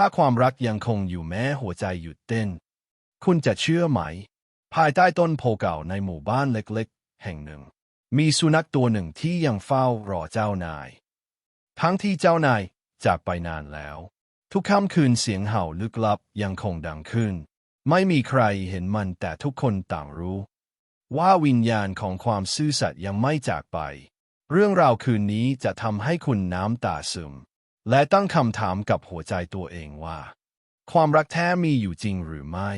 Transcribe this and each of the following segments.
ถ้าความรักยังคงอยู่แม้หัวใจหยุดเต้น คุณจะเชื่อไหม ภายใต้ต้นโพเก่าในหมู่บ้านเล็กๆ แห่งหนึ่ง มีสุนัขตัวหนึ่งที่ยังเฝ้ารอเจ้านาย ทั้งที่เจ้านายจากไปนานแล้ว ทุกค่ำคืนเสียงเห่าลึกลับยังคงดังขึ้น ไม่มีใครเห็นมันแต่ทุกคนต่างรู้ ว่าวิญญาณของความซื่อสัตย์ยังไม่จากไป เรื่องราวคืนนี้จะทำให้คุณน้ำตาซึม และตั้งคำถามกับหัวใจตัวเองว่า ความรักแท้มีอยู่จริงหรือไม่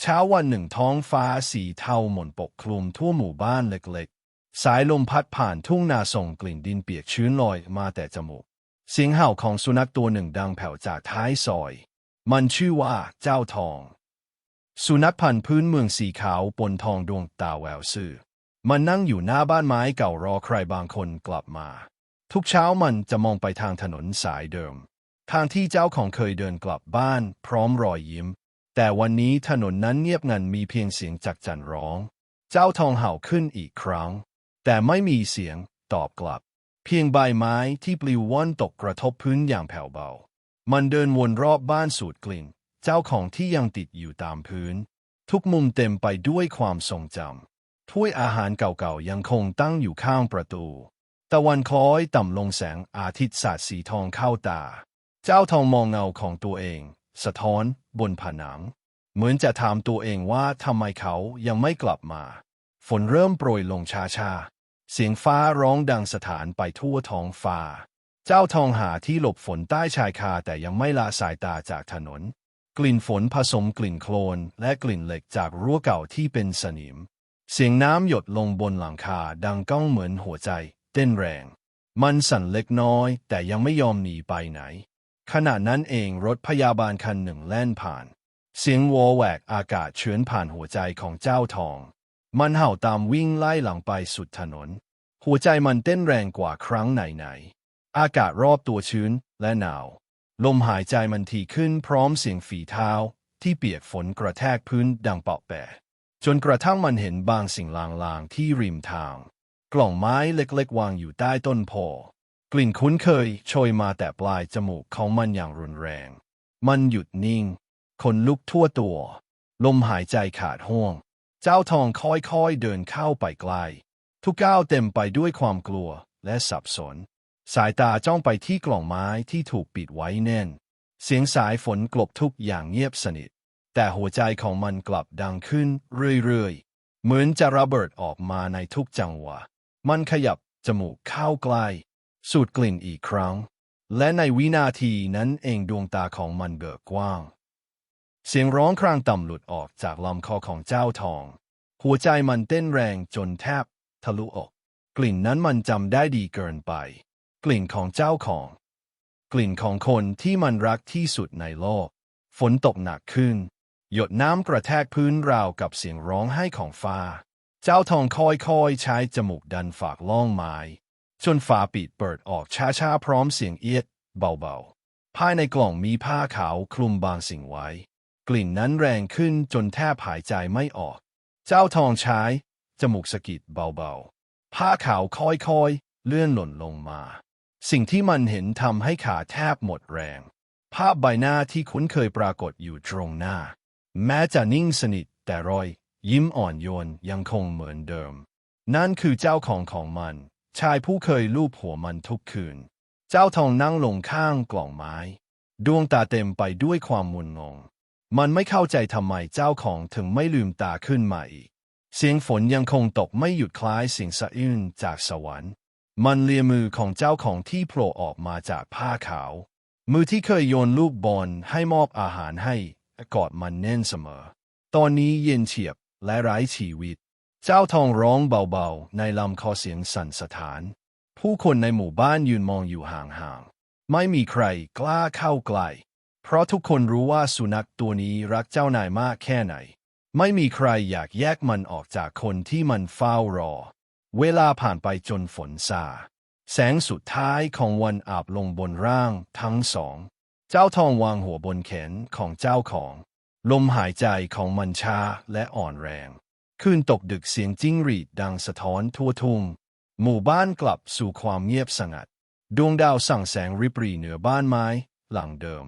เช้าวันหนึ่งท้องฟ้าสีเทาหม่นปกคลุมทั่วหมู่บ้านเล็กๆ สายลมพัดผ่านทุ่งนาส่งกลิ่นดินเปียกชื้นลอยมาแต่จมูก เสียงเห่าของสุนัขตัวหนึ่งดังแผ่วจากท้ายซอย มันชื่อว่าเจ้าทอง สุนัขพันธุ์พื้นเมืองสีขาวปนทองดวงตาแววซื่อมันนั่งอยู่หน้าบ้านไม้เก่ารอใครบางคนกลับมา ทุกเช้ามันจะมองไปทางถนนสายเดิม ทางที่เจ้าของเคยเดินกลับบ้านพร้อมรอยยิ้ม แต่วันนี้ถนนนั้นเงียบงันมีเพียงเสียงจักจันร้อง เจ้าทองเห่าขึ้นอีกครั้ง แต่ไม่มีเสียงตอบกลับ เพียงใบไม้ที่ปลิวว่อนตกกระทบพื้นอย่างแผ่วเบา มันเดินวนรอบบ้านสูดกลิ่น เจ้าของที่ยังติดอยู่ตามพื้น ทุกมุมเต็มไปด้วยความทรงจำถ้วยอาหารเก่าๆยังคงตั้งอยู่ข้างประตู ตะวันคล้อยต่ำลงแสงอาทิตย์สาดสีทองเข้าตา เจ้าทองมองเงาของตัวเอง สะท้อนบนผนัง เหมือนจะถามตัวเองว่าทำไมเขายังไม่กลับมา ฝนเริ่มโปรยลงช้าๆ เสียงฟ้าร้องดังสถานไปทั่วท้องฟ้า เจ้าทองหาที่หลบฝนใต้ชายคาแต่ยังไม่ละสายตาจากถนน กลิ่นฝนผสมกลิ่นโคลน และกลิ่นเหล็กจากรั้วเก่าที่เป็นสนิม เสียงน้ำหยดลงบนหลังคาดังก้องเหมือนหัวใจ เต้นแรง มันสั่นเล็กน้อย แต่ยังไม่ยอมหนีไปไหน ขณะนั้นเองรถพยาบาลคันหนึ่งแล่นผ่าน เสียงวอแหวกอากาศเฉือนผ่านหัวใจของเจ้าทอง มันเห่าตามวิ่งไล่หลังไปสุดถนน หัวใจมันเต้นแรงกว่าครั้งไหนๆอากาศรอบตัวชื้นและหนาว ลมหายใจมันทีขึ้นพร้อมเสียงฝีเท้า ที่เปียกฝนกระแทกพื้นดังเปาะแปะจนกระทั่งมันเห็นบางสิ่งลางๆที่ริมทาง กล่องไม้เล็กๆ วางอยู่ใต้ต้นโพกลิ่นคุ้นเคยโชยมาแต่ปลายจมูกของมันอย่างรุนแรง มันหยุดนิ่งขนลุกทั่วตัว ลมหายใจขาดห้วง เจ้าทองค่อยๆ เดินเข้าไปใกล ทุกก้าวเต็มไปด้วยความกลัวและสับสน สายตาจ้องไปที่กล่องไม้ที่ถูกปิดไว้แน่น เสียงสายฝนกลบทุกอย่างเงียบสนิท แต่หัวใจของมันกลับดังขึ้นเรื่อยๆ เหมือนจะระเบิดออกมาในทุกจังหวะ มันขยับจมูกเข้าใกล้สูดกลิ่นอีกครั้ง และในวินาทีนั้นเองดวงตาของมันเบิกกว้าง เสียงร้องครางต่ำหลุดออกจากลำคอของเจ้าทอง หัวใจมันเต้นแรงจนแทบ ทะลุอกกลิ่นนั้นมันจำได้ดีเกินไป กลิ่นของเจ้าของ กลิ่นของคนที่มันรักที่สุดในโลก ฝนตกหนักขึ้น หยดน้ำกระแทกพื้นราวกับเสียงร้องไห้ของฟ้า เจ้าทองค่อยๆ ใช้จมูกดันฝากล่องไม้จนฝาปิดเปิดออกช้าๆ พร้อมเสียงเอียดเบาๆ ภายในกล่องมีผ้าขาวคลุมบางสิ่งไว้ กลิ่นนั้นแรงขึ้นจนแทบหายใจไม่ออก เจ้าทองใช้จมูกสะกิดเบาๆ ผ้าขาวค่อยๆ เลื่อนหล่นลงมา สิ่งที่มันเห็นทำให้ขาแทบหมดแรง ภาพใบหน้าที่คุ้นเคยปรากฏอยู่ตรงหน้า แม้จะนิ่งสนิทแต่รอย ยิ้มอ่อนโยนยังคงเหมือนเดิม นั่นคือเจ้าของของมัน ชายผู้เคยลูบหัวมันทุกคืน เจ้าทองนั่งลงข้างกล่องไม้ ดวงตาเต็มไปด้วยความมุนงง มันไม่เข้าใจทำไมเจ้าของถึงไม่ลืมตาขึ้นมาอีก เสียงฝนยังคงตกไม่หยุดคล้ายเสียงสะอื้นจากสวรรค์ มันเลียมือของเจ้าของที่โผล่ออกมาจากผ้าขาว มือที่เคยโยนลูกบอลให้มอบอาหารให้กอดมันแน่นเสมอ ตอนนี้เย็นเฉียบ และไร้ชีวิต เจ้าทองร้องเบาๆ ในลำคอเสียงสั่นสะท้าน ผู้คนในหมู่บ้านยืนมองอยู่ห่างๆ ไม่มีใครกล้าเข้าใกล้ เพราะทุกคนรู้ว่าสุนัขตัวนี้รักเจ้านายมากแค่ไหน ไม่มีใครอยากแยกมันออกจากคนที่มันเฝ้ารอ เวลาผ่านไปจนฝนซาแสงสุดท้ายของวันอาบลงบนร่างทั้งสอง เจ้าทองวางหัวบนแขนของเจ้าของ ลมหายใจของมันช้าและอ่อนแรง คืนตกดึกเสียงจิ้งหรีดดังสะท้อนทั่วทุ่ง หมู่บ้านกลับสู่ความเงียบสงัด ดวงดาวส่องแสงริบหรี่เหนือบ้านไม้ หลังเดิม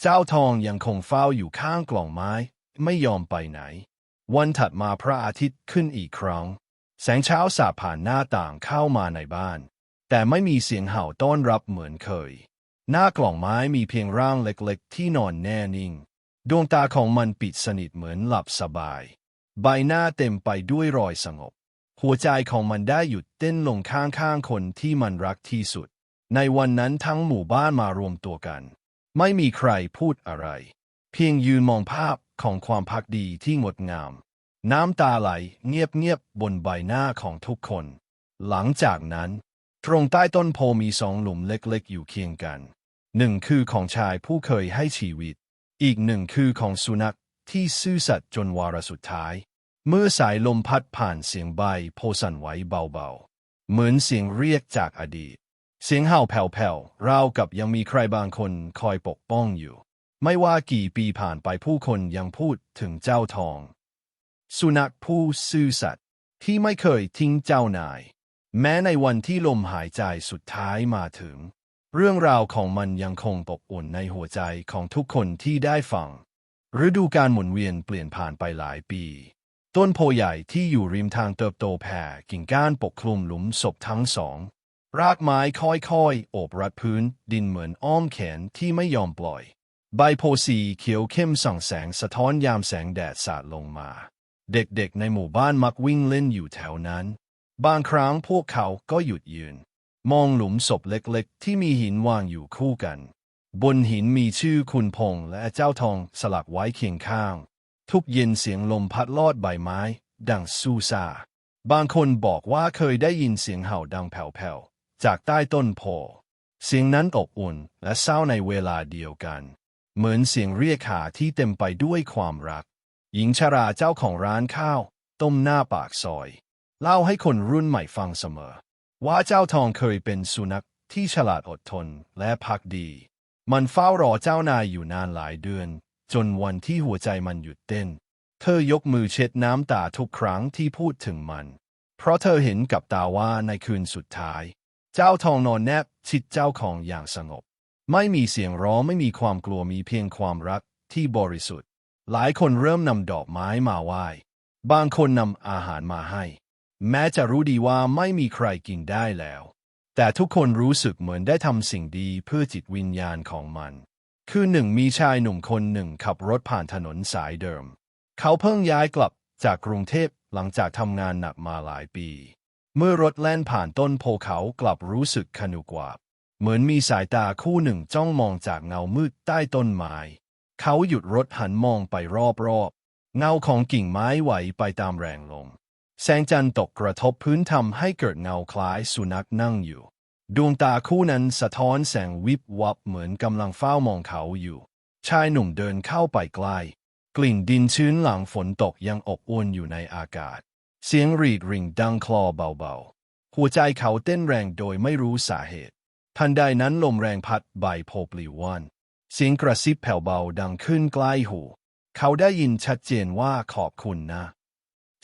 เจ้าทองยังคงเฝ้าอยู่ข้างกล่องไม้ ไม่ยอมไปไหน วันถัดมาพระอาทิตย์ขึ้นอีกครั้ง แสงเช้าสาดผ่านหน้าต่างเข้ามาในบ้าน แต่ไม่มีเสียงเห่าต้อนรับเหมือนเคย หน้ากล่องไม้มีเพียงร่างเล็กๆ ที่นอนแน่นิ่ง ดวงตาของมันปิดสนิทเหมือนหลับสบาย ใบหน้าเต็มไปด้วยรอยสงบ หัวใจของมันได้หยุดเต้นลงข้างๆคนที่มันรักที่สุด ในวันนั้นทั้งหมู่บ้านมารวมตัวกัน ไม่มีใครพูดอะไร เพียงยืนมองภาพของความพักดีที่งดงาม น้ำตาไหลเงียบๆบนใบหน้าของทุกคน หลังจากนั้น ตรงใต้ต้นโพมีสองหลุมเล็กๆ อยู่เคียงกัน หนึ่งคือของชายผู้เคยให้ชีวิต อีกหนึ่งคือของสุนัขที่ซื่อสัตย์จนวาระสุดท้าย เมื่อสายลมพัดผ่านเสียงใบโพสันไหวเบาๆ เหมือนเสียงเรียกจากอดีต เสียงเห่าแผ่วๆราวกับยังมีใครบางคนคอยปกป้องอยู่ ไม่ว่ากี่ปีผ่านไปผู้คนยังพูดถึงเจ้าทอง สุนัขผู้ซื่อสัตย์ที่ไม่เคยทิ้งเจ้านาย แม้ในวันที่ลมหายใจสุดท้ายมาถึง เรื่องราวของมันยังคงอบอุ่นในหัวใจของทุกคนที่ได้ฟัง ฤดูการหมุนเวียนเปลี่ยนผ่านไปหลายปี ต้นโพใหญ่ที่อยู่ริมทางเติบโตแผ่กิ่งก้านปกคลุมหลุมศพทั้งสอง รากไม้ค่อยๆโอบรัดพื้น ดินเหมือนอ้อมแขนที่ไม่ยอมปล่อย ใบโพสีเขียวเข้มส่องแสงสะท้อนยามแสงแดดสาดลงมา เด็กๆในหมู่บ้านมักวิ่งเล่นอยู่แถวนั้น บางครั้งพวกเขาก็หยุดยืน มองหลุมศพเล็กๆ ที่มีหินวางอยู่คู่กัน บนหินมีชื่อคุณพงษ์และเจ้าทองสลักไว้เคียงข้าง ทุกเย็นเสียงลมพัดลอดใบไม้ ดังสู้ซาบางคนบอกว่าเคยได้ยินเสียงเห่าดังแผ่วๆ จากใต้ต้นโพเสียงนั้นอบอุ่นและเศร้าในเวลาเดียวกัน เหมือนเสียงเรียกหาที่เต็มไปด้วยความรัก หญิงชราเจ้าของร้านข้าว ต้มหน้าปากซอย เล่าให้คนรุ่นใหม่ฟังเสมอ ว่าเจ้าทองเคยเป็นสุนัขที่ฉลาดอดทนและพักดี มันเฝ้ารอเจ้านายอยู่นานหลายเดือน จนวันที่หัวใจมันหยุดเต้น เธอยกมือเช็ดน้ำตาทุกครั้งที่พูดถึงมัน เพราะเธอเห็นกับตาว่าในคืนสุดท้าย เจ้าทองนอนแนบชิดเจ้าของอย่างสงบ ไม่มีเสียงร้องไม่มีความกลัวมีเพียงความรักที่บริสุทธิ์ หลายคนเริ่มนำดอกไม้มาไหว้บางคนนำอาหารมาให้ แม้จะรู้ดีว่าไม่มีใครกินได้แล้ว แต่ทุกคนรู้สึกเหมือนได้ทำสิ่งดีเพื่อจิตวิญญาณของมัน คือหนึ่งมีชายหนุ่มคนหนึ่งขับรถผ่านถนนสายเดิม เขาเพิ่งย้ายกลับจากกรุงเทพหลังจากทำงานหนักมาหลายปี เมื่อรถแล่นผ่านต้นโพเขากลับรู้สึกขนุกว่า เหมือนมีสายตาคู่หนึ่งจ้องมองจากเงามืดใต้ต้นไม้เขาหยุดรถหันมองไปรอบๆเงาของกิ่งไม้ไหวไปตามแรงลม แสงจันทร์ตกกระทบพื้นทำให้เกิดเงาคล้ายสุนัขนั่งอยู่ ดวงตาคู่นั้นสะท้อนแสงวิบวับเหมือนกำลังเฝ้ามองเขาอยู่ ชายหนุ่มเดินเข้าไปใกล้กลิ่นดินชื้นหลังฝนตกยังอบอวนอยู่ในอากาศ เสียงรีดริ่งดังคลอเบาๆ หัวใจเขาเต้นแรงโดยไม่รู้สาเหตุ ทันใดนั้นลมแรงพัดใบโพปลิวว่อนเสียงกระซิบแผ่วเบาดังขึ้นใกล้หู เขาได้ยินชัดเจนว่าขอบคุณนะ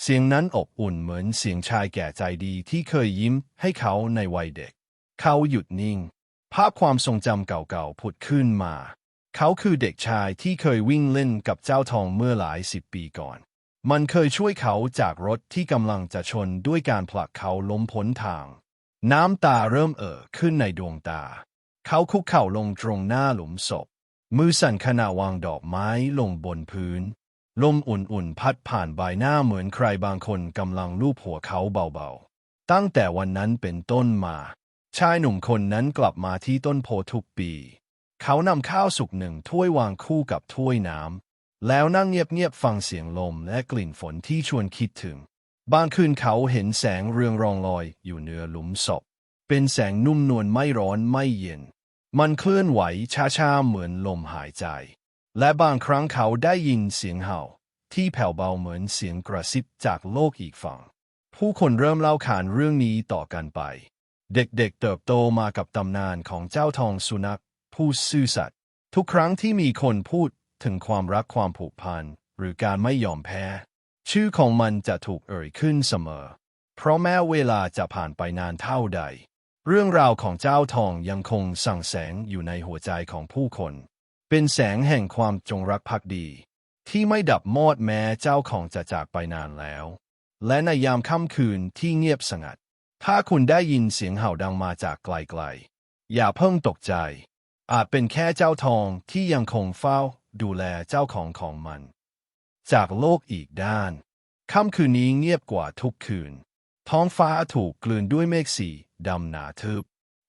เสียงนั้นอบอุ่นเหมือนเสียงชายแก่ใจดีที่เคยยิ้มให้เขาในวัยเด็ก เขาหยุดนิ่ง ภาพความทรงจำเก่าๆผุดขึ้นมา เขาคือเด็กชายที่เคยวิ่งเล่นกับเจ้าทองเมื่อหลายสิบปีก่อน มันเคยช่วยเขาจากรถที่กำลังจะชนด้วยการผลักเขาล้มพ้นทาง น้ำตาเริ่มเอ่อขึ้นในดวงตา เขาคุกเข่าลงตรงหน้าหลุมศพ มือสั่นขณะวางดอกไม้ลงบนพื้น ลมอุ่นๆ พัดผ่านใบหน้าเหมือนใครบางคนกำลังลูบหัวเขาเบาๆ ตั้งแต่วันนั้นเป็นต้นมา ชายหนุ่มคนนั้นกลับมาที่ต้นโพทุกปี เขานำข้าวสุกหนึ่งถ้วยวางคู่กับถ้วยน้ำ แล้วนั่งเงียบๆ ฟังเสียงลมและกลิ่นฝนที่ชวนคิดถึง บางคืนเขาเห็นแสงเรืองรองลอยอยู่เหนือหลุมศพ เป็นแสงนุ่มนวลไม่ร้อนไม่เย็น มันเคลื่อนไหวช้าๆ เหมือนลมหายใจ และบางครั้งเขาได้ยินเสียงเห่า ที่แผ่วเบาเหมือนเสียงกระซิบจากโลกอีกฝั่ง ผู้คนเริ่มเล่าขานเรื่องนี้ต่อกันไป เด็กๆเติบโตมากับตำนานของเจ้าทองสุนัข ผู้ซื่อสัตย์ทุกครั้งที่มีคนพูดถึงความรักความผูกพันหรือการไม่ยอมแพ้ ชื่อของมันจะถูกเอ่ยขึ้นเสมอ เพราะแม้เวลาจะผ่านไปนานเท่าใด เรื่องราวของเจ้าทองยังคงสั่งแสงอยู่ในหัวใจของผู้คน เป็นแสงแห่งความจงรักภักดี ที่ไม่ดับมอดแม้เจ้าของจะจากไปนานแล้ว และในยามค่ำคืนที่เงียบสงัด ถ้าคุณได้ยินเสียงเห่าดังมาจากไกลๆ อย่าเพิ่งตกใจ อาจเป็นแค่เจ้าทองที่ยังคงเฝ้าดูแลเจ้าของของมัน จากโลกอีกด้าน ค่ำคืนนี้เงียบกว่าทุกคืน ท้องฟ้าถูกกลืนด้วยเมฆสีดำหนาทึบ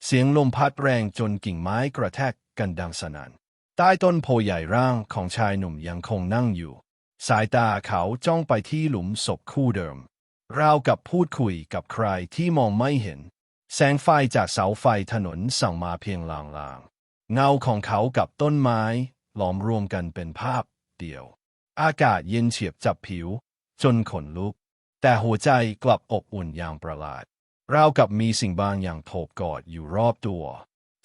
เสียงลมพัดแรงจนกิ่งไม้กระแทกกันดังสนั่น ใต้ต้นโพใหญ่ร่างของชายหนุ่มยังคงนั่งอยู่ สายตาเขาจ้องไปที่หลุมศพคู่เดิม ราวกับพูดคุยกับใครที่มองไม่เห็น แสงไฟจากเสาไฟถนนส่องมาเพียงลางๆ เงาของเขากับต้นไม้หลอมรวมกันเป็นภาพเดียว อากาศเย็นเฉียบจับผิว จนขนลุก แต่หัวใจกลับอบอุ่นอย่างประหลาดราวกับมีสิ่งบางอย่างโผบกอดอยู่รอบตัว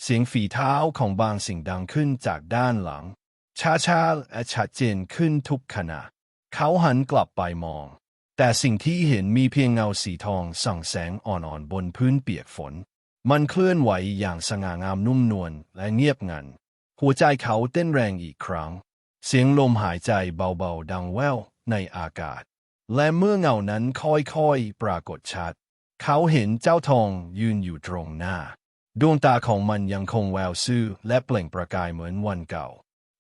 เสียงฝีเท้าของบางสิ่งดังขึ้นจากด้านหลัง ช้าๆและชัดเจนขึ้นทุกขณะ เขาหันกลับไปมอง แต่สิ่งที่เห็นมีเพียงเงาสีทองส่องแสงอ่อนๆบนพื้นเปียกฝน มันเคลื่อนไหวอย่างสง่างามนุ่มนวลและเงียบงัน หัวใจเขาเต้นแรงอีกครั้ง เสียงลมหายใจเบาๆ ดังแว่วในอากาศ และเมื่อเงานั้นค่อยๆ ปรากฏชัด เขาเห็นเจ้าทองยืนอยู่ตรงหน้า ดวงตาของมันยังคงแววซื่อและเปล่งประกายเหมือนวันเก่า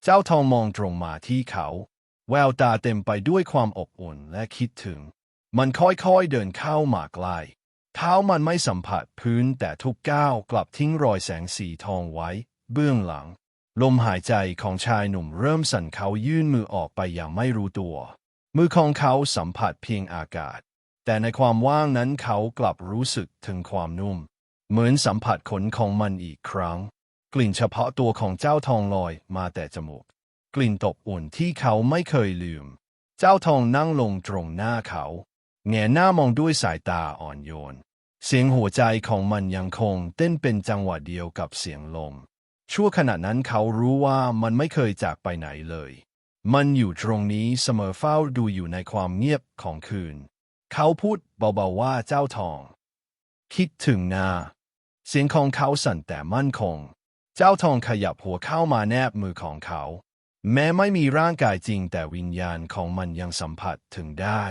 เจ้าทองมองตรงมาที่เขา แววตาเต็มไปด้วยความอบอุ่นและคิดถึง มันค่อยๆเดินเข้ามาใกล้เท้ามันไม่สัมผัสพื้นแต่ทุกก้าวกลับทิ้งรอยแสงสีทองไว้ เบื้องหลัง ลมหายใจของชายหนุ่มเริ่มสั่นเขายื่นมือออกไปอย่างไม่รู้ตัว มือของเขาสัมผัสเพียงอากาศ แต่ในความว่างนั้นเขากลับรู้สึกถึงความนุ่ม เหมือนสัมผัสขนของมันอีกครั้ง กลิ่นเฉพาะตัวของเจ้าทองลอยมาแต่จมูก กลิ่นตบอุ่นที่เขาไม่เคยลืม เจ้าทองนั่งลงตรงหน้าเขาแงหน้ามองด้วยสายตาอ่อนโยน เสียงหัวใจของมันยังคงเต้นเป็นจังหวะเดียวกับเสียงลม ชั่วขณะนั้นเขารู้ว่ามันไม่เคยจากไปไหนเลย มันอยู่ตรงนี้เสมอเฝ้าดูอยู่ในความเงียบของคืน เขาพูดเบาๆว่าเจ้าทอง คิดถึงนา เสียงของเขาสั่นแต่มั่นคง เจ้าทองขยับหัวเข้ามาแนบมือของเขา แม้ไม่มีร่างกายจริงแต่วิญญาณของมันยังสัมผัสถึงได้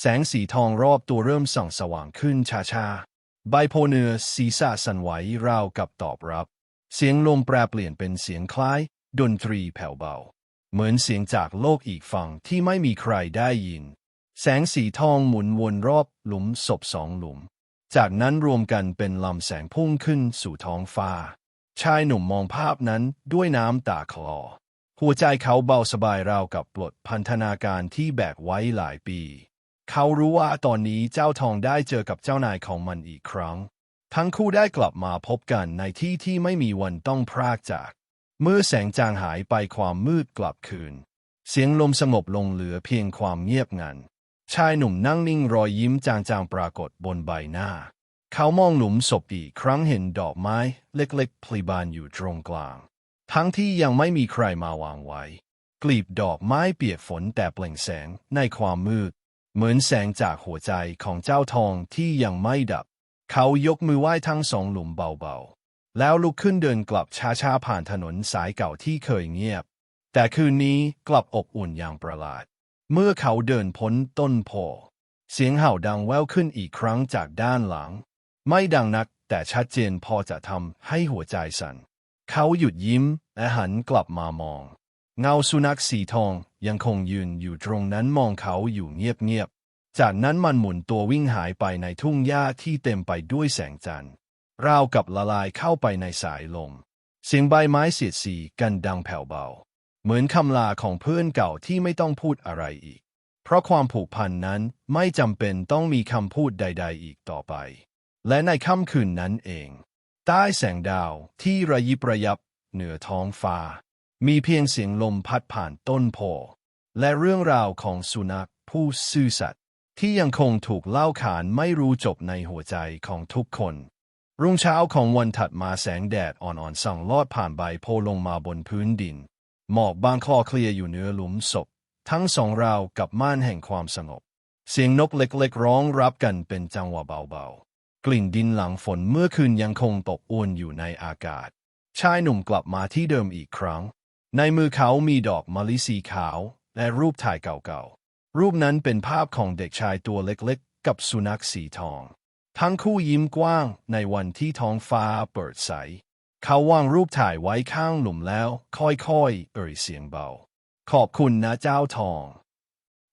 แสงสีทองรอบตัวเริ่มส่องสว่างขึ้นช้าๆ ใบโพเนื้อศีรษะสั่นไหวราวกับตอบรับ เสียงลมแปรเปลี่ยนเป็นเสียงคล้าย ดนตรีแผ่วเบา เหมือนเสียงจากโลกอีกฝั่งที่ไม่มีใครได้ยิน แสงสีทองหมุนวนรอบหลุมศพสองหลุม จากนั้นรวมกันเป็นลำแสงพุ่งขึ้นสู่ท้องฟ้า ชายหนุ่มมองภาพนั้นด้วยน้ำตาคลอ หัวใจเขาเบาสบายราวกับปลดพันธนาการที่แบกไว้หลายปี เขารู้ว่าตอนนี้เจ้าทองได้เจอกับเจ้านายของมันอีกครั้ง ทั้งคู่ได้กลับมาพบกันในที่ที่ไม่มีวันต้องพรากจาก เมื่อแสงจางหายไปความมืดกลับคืน เสียงลมสงบลงเหลือเพียงความเงียบงัน ชายหนุ่มนั่งนิ่งรอยยิ้มจางๆปรากฏบนใบหน้า เขามองหลุมศพอีกครั้งเห็นดอกไม้เล็กๆ พลีบานอยู่ตรงกลาง ทั้งที่ยังไม่มีใครมาวางไว้ กลีบดอกไม้เปียกฝนแต่เปล่งแสงในความมืด เหมือนแสงจากหัวใจของเจ้าทองที่ยังไม่ดับ เขายกมือไหว้ทั้งสองหลุมเบาๆ แล้วลุกขึ้นเดินกลับช้าๆผ่านถนนสายเก่าที่เคยเงียบ แต่คืนนี้กลับอบอุ่นอย่างประหลาด เมื่อเขาเดินพ้นต้นโพ เสียงเห่าดังแว่วขึ้นอีกครั้งจากด้านหลัง ไม่ดังนักแต่ชัดเจนพอจะทำให้หัวใจสั่น เขาหยุดยิ้มและหันกลับมามอง เงาสุนัขสีทองยังคงยืนอยู่ตรงนั้นมองเขาอยู่เงียบๆ จากนั้นมันหมุนตัววิ่งหายไปในทุ่งหญ้าที่เต็มไปด้วยแสงจันทร์ราวกับละลายเข้าไปในสายลม เสียงใบไม้เสียดสีกันดังแผ่วเบา เหมือนคำลาของเพื่อนเก่าที่ไม่ต้องพูดอะไรอีก เพราะความผูกพันนั้นไม่จำเป็นต้องมีคำพูดใด ๆ อีกต่อไป และในค่ำคืนนั้นเอง ใต้แสงดาวที่ระยิบระยับเหนือท้องฟ้า มีเพียงเสียงลมพัดผ่านต้นโพ และเรื่องราวของสุนัขผู้ซื่อสัตย์ที่ยังคงถูกเล่าขานไม่รู้จบในหัวใจของทุกคน รุ่งเช้าของวันถัดมาแสงแดดอ่อนๆส่องลอดผ่านใบโพลงมาบนพื้นดิน หมอกบางคลอเคลียอยู่เหนือหลุมศพ ทั้งสองราวกับม่านแห่งความสงบ เสียงนกเล็กๆร้องรับกันเป็นจังหวะเบาๆ กลิ่นดินหลังฝนเมื่อคืนยังคงตกอวนอยู่ในอากาศ ชายหนุ่มกลับมาที่เดิมอีกครั้ง ในมือเขามีดอกมะลิสีขาว และรูปถ่ายเก่าๆ รูปนั้นเป็นภาพของเด็กชายตัวเล็กๆ กับสุนัขสีทอง ทั้งคู่ยิ้มกว้างในวันที่ท้องฟ้าเปิดใส เขาวางรูปถ่ายไว้ข้างหลุมแล้ว ค่อยๆ เอ่ยเสียงเบา ขอบคุณนะเจ้าทอง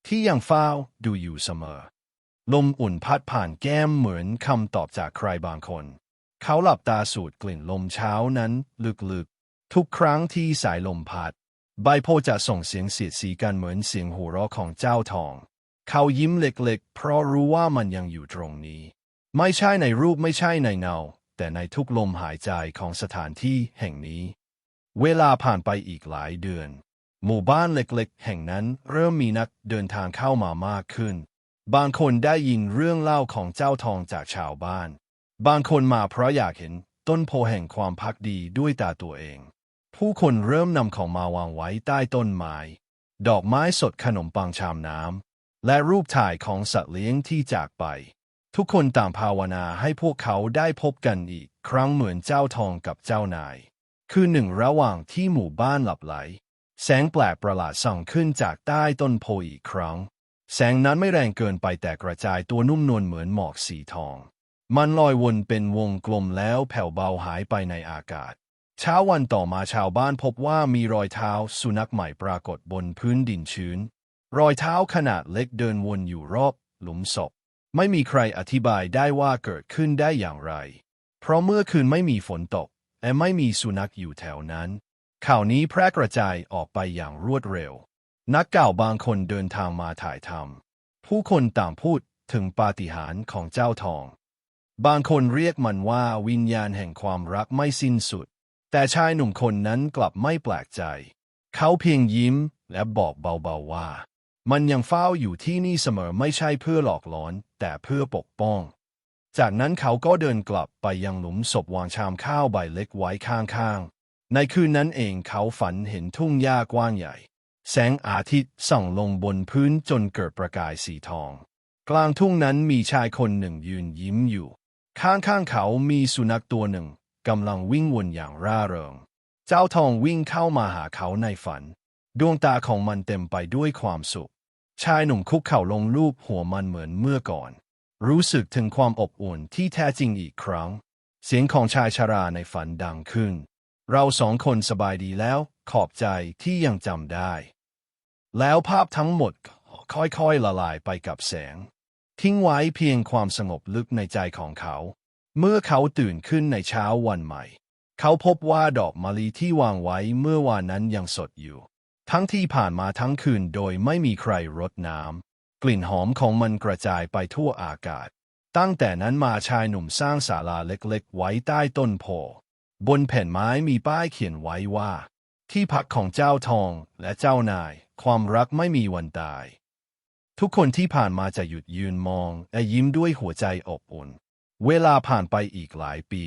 ที่ยังเฝ้าดูอยู่เสมอ ลมอุ่นพัดผ่านแก้มเหมือนคำตอบจากใครบางคน เขาหลับตาสูดกลิ่นลมเช้านั้นลึกๆ ทุกครั้งที่สายลมพัด ใบโพจะส่งเสียงเสียดสีกันเหมือนเสียงหัวเราะของเจ้าทอง เขายิ้มเล็กๆ เพราะรู้ว่ามันยังอยู่ตรงนี้ ไม่ใช่ในรูปไม่ใช่ในเงา แต่ในทุกลมหายใจของสถานที่แห่งนี้ เวลาผ่านไปอีกหลายเดือน หมู่บ้านเล็กๆ แห่งนั้นเริ่มมีนักเดินทางเข้ามามากขึ้น บางคนได้ยินเรื่องเล่าของเจ้าทองจากชาวบ้าน บางคนมาเพราะอยากเห็นต้นโพแห่งความพักดีด้วยตาตัวเอง ผู้คนเริ่มนำของมาวางไว้ใต้ต้นไม้ ดอกไม้สดขนมปังชามน้ำและรูปถ่ายของสัตว์เลี้ยงที่จากไป ทุกคนต่างภาวนาให้พวกเขาได้พบกันอีก ครั้งเหมือนเจ้าทองกับเจ้านาย คือหนึ่งระหว่างที่หมู่บ้านหลับไหล แสงแปลกประหลาดส่องขึ้นจากใต้ต้นโพอีกครั้ง แสงนั้นไม่แรงเกินไปแต่กระจายตัวนุ่มนวลเหมือนหมอกสีทอง มันลอยวนเป็นวงกลมแล้วแผ่วเบาหายไปในอากาศ เช้าวันต่อมาชาวบ้านพบว่ามีรอยเท้าสุนัขใหม่ปรากฏบนพื้นดินชื้น รอยเท้าขนาดเล็กเดินวนอยู่รอบหลุมศพ ไม่มีใครอธิบายได้ว่าเกิดขึ้นได้อย่างไร เพราะเมื่อคืนไม่มีฝนตก และไม่มีสุนัขอยู่แถวนั้น ข่าวนี้แพร่กระจายออกไปอย่างรวดเร็ว นักก่าวบางคนเดินทางมาถ่ายทำผู้คนต่างพูดถึงปาฏิหาริย์ของเจ้าทอง บางคนเรียกมันว่าวิญญาณแห่งความรักไม่สิ้นสุด แต่ชายหนุ่มคนนั้นกลับไม่แปลกใจ เขาเพียงยิ้มและบอกเบาๆว่า มันยังเฝ้าอยู่ที่นี่เสมอไม่ใช่เพื่อหลอกหลอน แต่เพื่อปกป้อง จากนั้นเขาก็เดินกลับไปยังหลุมศพวางชามข้าวใบเล็กไว้ข้างๆ ในคืนนั้นเองเขาฝันเห็นทุ่งหญ้ากว้างใหญ่ แสงอาทิตย์ส่องลงบนพื้นจนเกิดประกายสีทอง กลางทุ่งนั้นมีชายคนหนึ่งยืนยิ้มอยู่ ข้างๆเขามีสุนัขตัวหนึ่งกำลังวิ่งวนอย่างร่าเริง เจ้าทองวิ่งเข้ามาหาเขาในฝัน ดวงตาของมันเต็มไปด้วยความสุข ชายหนุ่มคุกเข่าลงรูปหัวมันเหมือนเมื่อก่อน รู้สึกถึงความอบอุ่นที่แท้จริงอีกครั้ง เสียงของชายชราในฝันดังขึ้น เราสองคนสบายดีแล้ว ขอบใจที่ยังจำได้ แล้วภาพทั้งหมดค่อยๆละลายไปกับแสง ทิ้งไว้เพียงความสงบลึกในใจของเขา เมื่อเขาตื่นขึ้นในเช้าวันใหม่ เขาพบว่าดอกมะลิที่วางไว้เมื่อวานนั้นยังสดอยู่ ทั้งที่ผ่านมาทั้งคืนโดยไม่มีใครรดน้ำ กลิ่นหอมของมันกระจายไปทั่วอากาศ ตั้งแต่นั้นมาชายหนุ่มสร้างศาลาเล็กๆ ไว้ใต้ต้นโพ บนแผ่นไม้มีป้ายเขียนไว้ว่า ที่พักของเจ้าทองและเจ้านาย ความรักไม่มีวันตาย ทุกคนที่ผ่านมาจะหยุดยืนมอง และยิ้มด้วยหัวใจอบอุ่น เวลาผ่านไปอีกหลายปี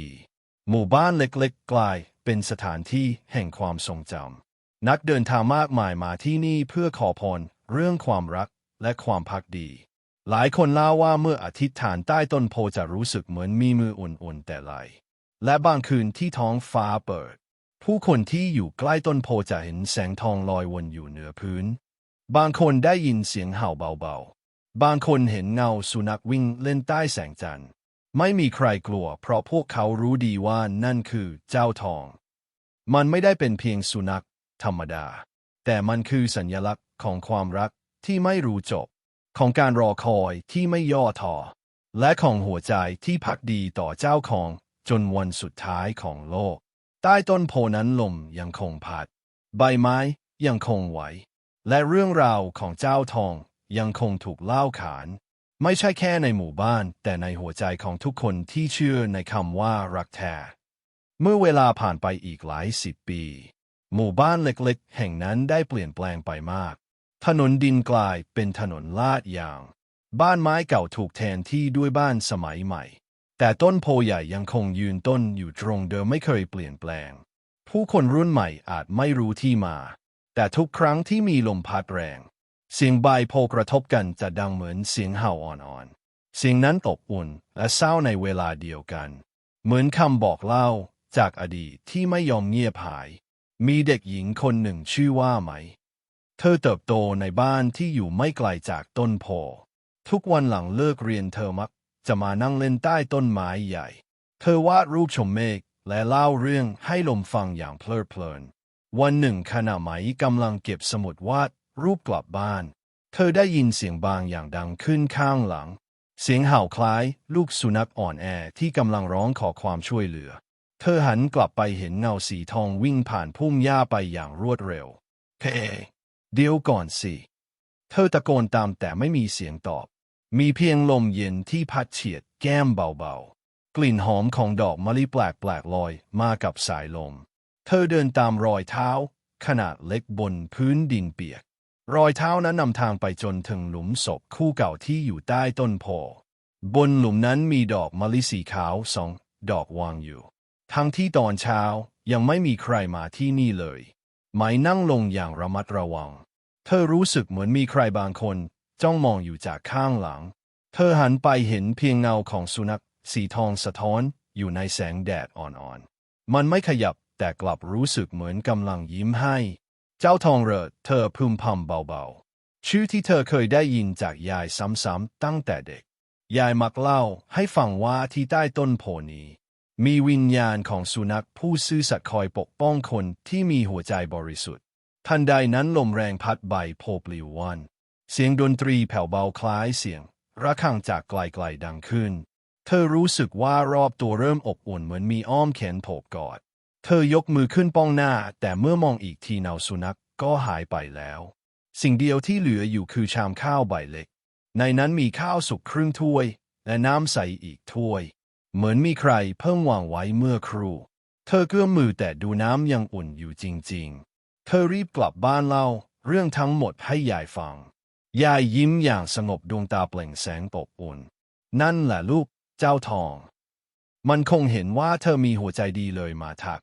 หมู่บ้านเล็กๆ กลายเป็นสถานที่แห่งความทรงจำ นักเดินทางมากมายมาที่นี่เพื่อขอพรเรื่องความรักและความพักดี หลายคนเล่าว่าเมื่ออธิษฐานใต้ต้นโพจะรู้สึกเหมือนมีมืออุ่นๆแต่ไหลและบางคืนที่ท้องฟ้าเปิด ผู้คนที่อยู่ใกล้ต้นโพจะเห็นแสงทองลอยวนอยู่เหนือพื้น บางคนได้ยินเสียงเห่าเบาๆ บางคนเห็นเงาสุนัขวิ่งเล่นใต้แสงจันทร์ ไม่มีใครกลัว เพราะพวกเขารู้ดีว่านั่นคือเจ้าทอง มันไม่ได้เป็นเพียงสุนัข ธรรมดา แต่มันคือสัญลักษณ์ของความรักที่ไม่รู้จบ ของการรอคอยที่ไม่ย่อท้อและของหัวใจที่พักดีต่อเจ้าของจนวันสุดท้ายของโลก ใต้ต้นโพนั้นลมยังคงพัด ใบไม้ยังคงไหว และเรื่องราวของเจ้าทองยังคงถูกเล่าขาน ไม่ใช่แค่ในหมู่บ้าน แต่ในหัวใจของทุกคนที่เชื่อในคำว่ารักแท้เมื่อเวลาผ่านไปอีกหลายสิบปี หมู่บ้านเล็กๆ แห่งนั้นได้เปลี่ยนแปลงไปมาก ถนนดินกลายเป็นถนนลาดยาง บ้านไม้เก่าถูกแทนที่ด้วยบ้านสมัยใหม่ แต่ต้นโพใหญ่ยังคงยืนต้นอยู่ตรงเดิมไม่เคยเปลี่ยนแปลง ผู้คนรุ่นใหม่อาจไม่รู้ที่มา แต่ทุกครั้งที่มีลมพัดแรง เสียงใบโพกระทบกันจะดังเหมือนเสียงเห่าอ่อนๆ เสียงนั้นตบอุ่นและเศร้าในเวลาเดียวกัน เหมือนคำบอกเล่าจากอดีตที่ไม่ยอมเงียบหาย มีเด็กหญิงคนหนึ่งชื่อว่าไหม เธอเติบโตในบ้านที่อยู่ไม่ไกลจากต้นโพ ทุกวันหลังเลิกเรียนเธอมัก จะมานั่งเล่นใต้ต้นไม้ใหญ่ เธอวาดรูปชมเมฆและเล่าเรื่องให้ลมฟังอย่างเพลิดเพลิน วันหนึ่งขณะไหมกำลังเก็บสมุดวาดรูปกลับบ้าน เธอได้ยินเสียงบางอย่างดังขึ้นข้างหลัง เสียงเห่าคล้าย ลูกสุนัขอ่อนแอที่กำลังร้องขอความช่วยเหลือ เธอหันกลับไปเห็นเงาสีทองวิ่งผ่านพุ่มหญ้าไปอย่างรวดเร็วเฮ้เดี๋ยวก่อนสิ เธอตะโกนตามแต่ไม่มีเสียงตอบ มีเพียงลมเย็นที่พัดเฉียดแก้มเบาๆ กลิ่นหอมของดอกมะลิแปลกๆลอยมากับสายลม เธอเดินตามรอยเท้า ขนาดเล็กบนพื้นดินเปียก รอยเท้านั้นนำทางไปจนถึงหลุมศพคู่เก่าที่อยู่ใต้ต้นโพบนหลุมนั้นมีดอกมะลิสีขาวสองดอกวางอยู่ ทั้งที่ตอนเช้ายังไม่มีใครมาที่นี่เลยไหมนั่งลงอย่างระมัดระวัง เธอรู้สึกเหมือนมีใครบางคน จ้องมองอยู่จากข้างหลัง เธอหันไปเห็นเพียงเงาของสุนัขสีทองสะท้อนอยู่ในแสงแดดอ่อนๆ มันไม่ขยับแต่กลับรู้สึกเหมือนกำลังยิ้มให้ เจ้าทองเรอเธอพึมพำเบาๆ ชื่อที่เธอเคยได้ยินจากยายซ้ำๆตั้งแต่เด็ก ยายมักเล่าให้ฟังว่าที่ใต้ต้นโพนี้ มีวิญญาณของสุนัขผู้ซื่อสัตย์คอยปกป้องคนที่มีหัวใจบริสุทธิ์ ทันใดนั้นลมแรงพัดใบโพปลิววัน เสียงดนตรีแผ่วเบาคล้ายเสียง ระฆังจากไกลๆดังขึ้น เธอรู้สึกว่ารอบตัวเริ่มอบอุ่นเหมือนมีอ้อมแขนโผบกอด เธอยกมือขึ้นป้องหน้า แต่เมื่อมองอีกทีเนาสุนัขก็หายไปแล้ว สิ่งเดียวที่เหลืออยู่คือชามข้าวใบเล็ก ในนั้นมีข้าวสุกครึ่งถ้วย และน้ำใสอีกถ้วย เหมือนมีใครเพิ่งวางไว้เมื่อครู่ เธอเกื้อมมือแต่ดูน้ำยังอุ่นอยู่จริงๆ เธอรีบกลับบ้านเล่าเรื่องทั้งหมดให้ยายฟัง ยายยิ้มอย่างสงบดวงตาเปล่งแสงปกอุ่น นั่นแหละลูก เจ้าทอง มันคงเห็นว่าเธอมีหัวใจดีเลยมาทัก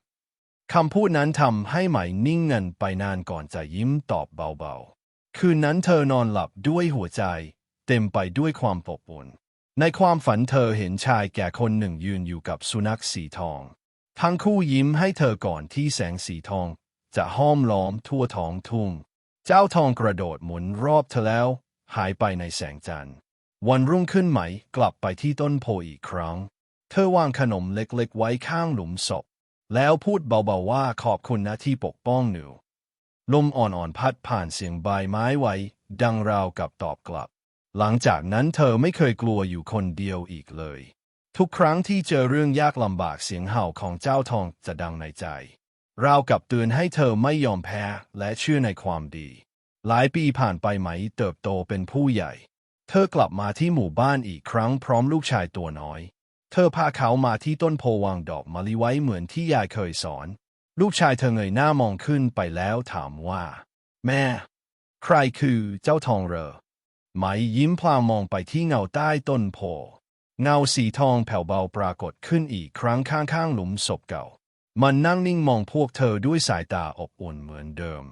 คำพูดนั้นทำให้ไหมนิ่งเงินไปนานก่อนจะยิ้มตอบเบาๆ คืนนั้นเธอนอนหลับด้วยหัวใจ เต็มไปด้วยความปกอุ่น ในความฝันเธอเห็นชายแก่คนหนึ่งยืนอยู่กับสุนัขสีทอง ทั้งคู่ยิ้มให้เธอก่อนที่แสงสีทอง จะห้อมล้อมทั่วท้องทุ่ง เจ้าทองกระโดดหมุนรอบเธอแล้ว หายไปในแสงจันทร์ วันรุ่งขึ้นไหมกลับไปที่ต้นโพอีกครั้ง เธอวางขนมเล็กๆ ไว้ข้างหลุมศพ แล้วพูดเบาๆว่าขอบคุณนะที่ปกป้องหนู ลมอ่อนๆพัดผ่านเสียงใบไม้ไว้ ดังราวกับตอบกลับ หลังจากนั้นเธอไม่เคยกลัวอยู่คนเดียวอีกเลย ทุกครั้งที่เจอเรื่องยากลำบากเสียงเห่าของเจ้าทองจะดังในใจ ราวกับเตือนให้เธอไม่ยอมแพ้และเชื่อในความดี หลายปีผ่านไปไหมเติบโตเป็นผู้ใหญ่ เธอกลับมาที่หมู่บ้านอีกครั้งพร้อมลูกชายตัวน้อย เธอพาเขามาที่ต้นโพวางดอกมะลิไว้เหมือนที่ยายเคยสอน ลูกชายเธอเงยหน้ามองขึ้นไปแล้วถามว่า แม่ ใครคือเจ้าทองเหรอ ไหมยิ้มพลางมองไปที่เงาใต้ต้นโพ เงาสีทองแผ่วเบาปรากฏขึ้นอีกครั้งข้างๆหลุมศพเก่า มันนั่งนิ่งมองพวกเธอด้วยสายตาอบอุ่นเหมือนเดิม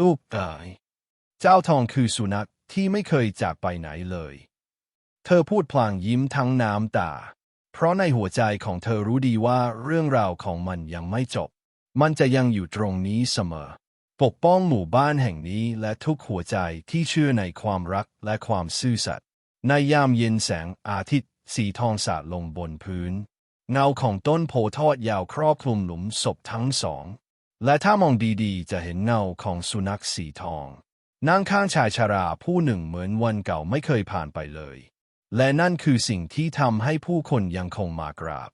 ลูกเอ๋ยเจ้าทองคือสุนัขที่ไม่เคยจากไปไหนเลย เธอพูดพลางยิ้มทั้งน้ำตา เพราะในหัวใจของเธอรู้ดีว่าเรื่องราวของมันยังไม่จบ มันจะยังอยู่ตรงนี้เสมอ ปกป้องหมู่บ้านแห่งนี้และทุกหัวใจที่เชื่อในความรักและความซื่อสัตย์ในยามเย็นแสงอาทิตย์ สีทองสาดลงบนพื้น เงาของต้นโพทอดยาวครอบคลุมหลุมศพทั้งสอง และถ้ามองดีๆ จะเห็นเงาของสุนัขสีทองนั่งข้างชายชาราผู้หนึ่งเหมือนวันเก่าไม่เคยผ่านไปเลย และนั่นคือสิ่งที่ทำให้ผู้คนยังคงมากราบ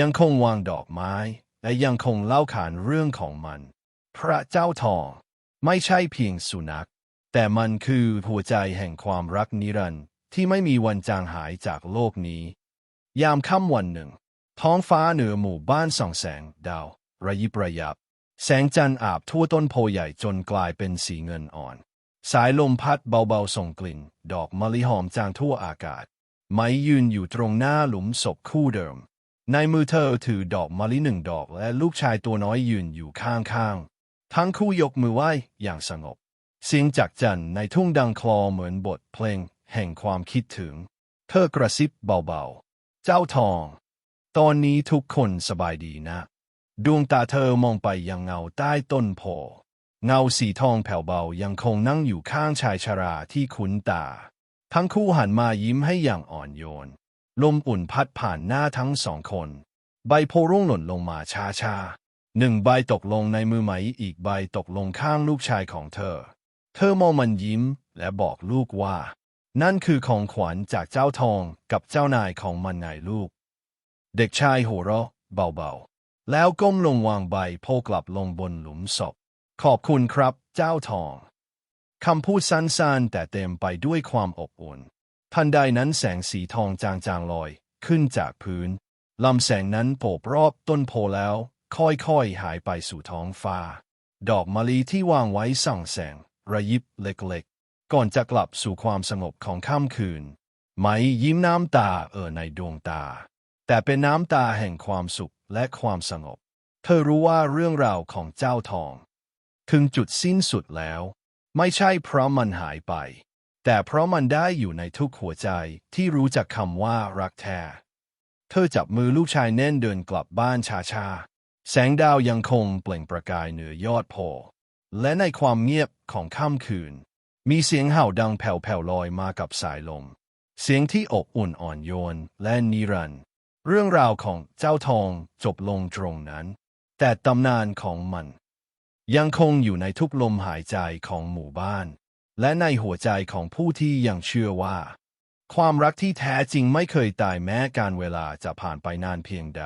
ยังคงวางดอกไม้ และยังคงเล่าขานเรื่องของมัน พระเจ้าทอง ไม่ใช่เพียงสุนัข แต่มันคือหัวใจแห่งความรักนิรันดร์ที่ไม่มีวันจางหายจากโลกนี้ ยามค่ำวันหนึ่ง ท้องฟ้าเหนือหมู่บ้านส่องแสงดาว ระยิบระยับ แสงจันทร์อาบทั่วต้นโพใหญ่จนกลายเป็นสีเงินอ่อน สายลมพัดเบาๆส่งกลิ่น ดอกมะลิหอมจางทั่วอากาศ ไม้ยืนอยู่ตรงหน้าหลุมศพคู่เดิมในมือเธอถือดอกมะลิหนึ่งดอกและลูกชายตัวน้อยยืนอยู่ข้างๆ ทั้งคู่ยกมือไหว้อย่างสงบ เสียงจากจันในทุ่งดังคลอเหมือนบทเพลงแห่งความคิดถึง เธอกระซิบเบาๆ เจ้าทอง ตอนนี้ทุกคนสบายดีนะ ดวงตาเธอมองไปยังเงาใต้ต้นโพ เงาสีทองแผ่วเบายังคงนั่งอยู่ข้างชายชราที่คุ้นตา ทั้งคู่หันมายิ้มให้อย่างอ่อนโยน ลมอุ่นพัดผ่านหน้าทั้งสองคน ใบโพร่วงหล่นลงมาช้าๆ หนึ่งใบตกลงในมือไหมอีกใบตกลงข้างลูกชายของเธอ เธอมองมันยิ้มและบอกลูกว่า นั่นคือของขวัญจากเจ้าทองกับเจ้านายของมันไงลูก เด็กชายหัวเราะเบาๆ แล้วก้มลงวางใบโพกลับลงบนหลุมศพ ขอบคุณครับเจ้าทองคำพูดสั้นๆ แต่เต็มไปด้วยความอบอุ่น ทันใดนั้นแสงสีทองจางๆลอย ขึ้นจากพื้นลำแสงนั้นโผบรอบต้นโพแล้ว ค่อยๆ หายไปสู่ท้องฟ้า ดอกมะลิที่วางไว้ส่องแสง ระยิบเล็กๆ ก่อนจะกลับสู่ความสงบของค่ำคืนไหมยิ้มน้ำตาเอ่อในดวงตา แต่เป็นน้ำตาแห่งความสุขและความสงบ เธอรู้ว่าเรื่องราวของเจ้าทองถึงจุดสิ้นสุดแล้ว ไม่ใช่เพราะมันหายไป แต่เพราะมันได้อยู่ในทุกหัวใจที่รู้จักคำว่ารักแท้ เธอจับมือลูกชายแน่นเดินกลับบ้านช้าๆ แสงดาวยังคงเปล่งประกายเหนือยอดโพและในความเงียบของค่ำคืน มีเสียงเห่าดังแผ่วๆลอยมากับสายลม เสียงที่อบอุ่นอ่อนโยนและนิรันดร์เรื่องราวของเจ้าทองจบลงตรงนั้น แต่ตำนานของมัน ยังคงอยู่ในทุกลมหายใจของหมู่บ้าน และในหัวใจของผู้ที่ยังเชื่อว่า ความรักที่แท้จริงไม่เคยตายแม้การเวลาจะผ่านไปนานเพียงใด